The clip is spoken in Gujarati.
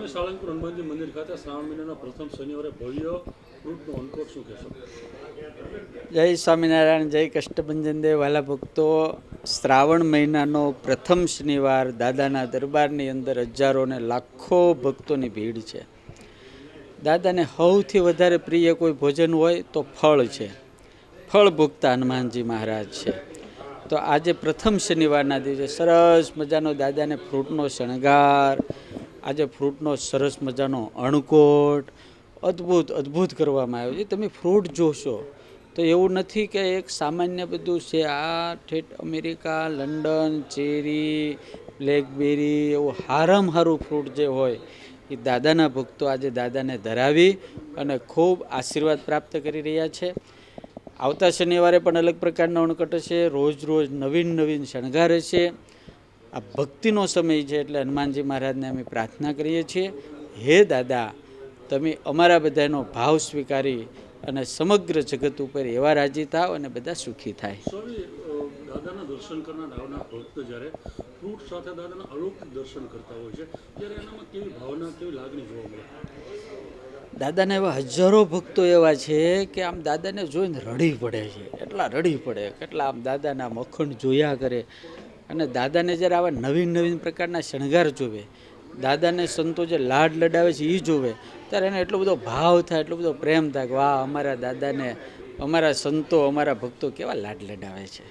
સ્વામી સાળંગપુર હનુમાનજી મંદિર ખાતે શ્રાવણ મહિનાના પ્રથમ શનિવારે ભવ્ય ફ્રૂટનો અન્નકોટ શું કહેશો? જય સ્વામિનારાયણ, જય કષ્ટભંજન દેવ વાલા ભક્તો. શ્રાવણ મહિનાનો પ્રથમ શનિવાર દાદાના દરબારની અંદર હજારો ને લાખો ભક્તોની ભીડ છે. દાદાને સૌથી વધારે પ્રિય કોઈ ભોજન હોય તો ફળ છે. ફળ ભૂખતા હનુમાનજી મહારાજ છે. તો આજે પ્રથમ શનિવારના દિવસે સરસ મજાનો દાદાને ફ્રૂટનો શણગાર આજે ફ્રૂટનો સરસ મજાનો અણકોટ, અદ્ભુત અદ્ભુત કરવામાં આવ્યો છે. તમે ફ્રૂટ જોશો, તો એવું નથી કે એક સામાન્ય બધું છે, આ ઠેઠ અમેરિકા, લંડન, ચેરી, બ્લેકબેરી, એવું હારામાં હારું ફ્રૂટ જે હોય, એ દાદાના ભક્તો આજે દાદાને ધરાવી અને ખૂબ આશીર્વાદ પ્રાપ્ત કરી રહ્યા છે. આવતા શનિવારે પણ અલગ પ્રકારના અણકટ છે રોજ રોજ નવીન નવીન શણગાર છે આ ભક્તિનો સમય છે એટલે હનુમાનજી મહારાજને અમે પ્રાર્થના કરીએ છીએ. હે દાદા તમે અમારા બધાનો ભાવ સ્વીકારી અને સમગ્ર જગત ઉપર એવા રાજી થાવ અને બધા સુખી થાય. દાદાના દર્શન કરનાર આવનાર ભક્ત જ્યારે ફ્રૂટ સાથે દાદાના અલૌકિક દર્શન કરતા હોય છે ત્યારે એનામાં કેવી ભાવના કેવી લાગણી જોવા મળે? દાદાના એવા હજારો ભક્તો એવા છે કે આમ દાદાને જોઈને રડી પડે છે. એટલા રડી પડે કેટલા આમ દાદાના મખણ જોયા કરે. અને દાદાને જ્યારે આવા નવીન નવીન પ્રકારના શણગાર જોવે, દાદાને સંતો જે લાડ લડાવે છે એ જોવે, ત્યારે એને એટલો બધો ભાવ થાય, એટલો બધો પ્રેમ થાય કે વાહ, અમારા દાદાને, અમારા સંતો, અમારા ભક્તો કેવા લાડ લડાવે છે.